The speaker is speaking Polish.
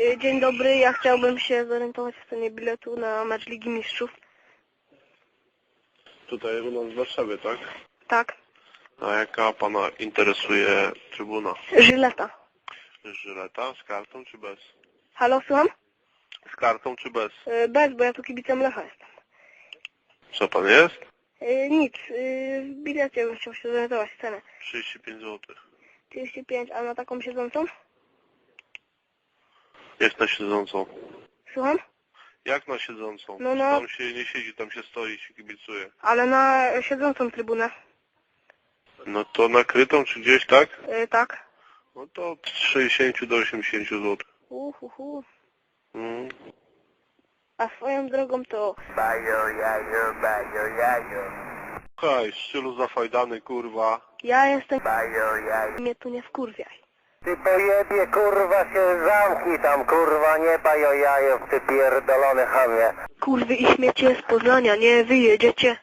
Y, Dzień dobry, ja chciałbym się zorientować w cenie biletu na mecz Ligi Mistrzów. Tutaj u nas w Warszawie, tak? Tak, A jaka pana interesuje trybuna? Żyleta. Żyleta z kartą czy bez? Halo, słucham? Z kartą czy bez? Y, Bez, bo ja tu kibicem Lecha jestem. Co pan jest? Y, Nic, w bilecie bym chciał się zorientować cenę. 35 zł. 35, a na taką siedzącą? Jak na siedzącą? Słucham? Jak na siedzącą? No, no. Tam się nie siedzi, tam się stoi, się kibicuje. Ale na siedzącą trybunę. No to nakrytą czy gdzieś, tak? Y, Tak. No to od 60 do 80 zł. Uhuhu. Mm. A swoją drogą to... Bajo, jajo, bajo, jajo. Hej, stylu zafajdany, kurwa. Ja jestem... Bajo, jajo. Mnie tu nie wkurwiaj. Ty pojebie, kurwa, się zamknij tam, kurwa, nie bajo, jajo, ty pierdolony chamie. Kurwy i śmiecie z Poznania, nie wyjedziecie.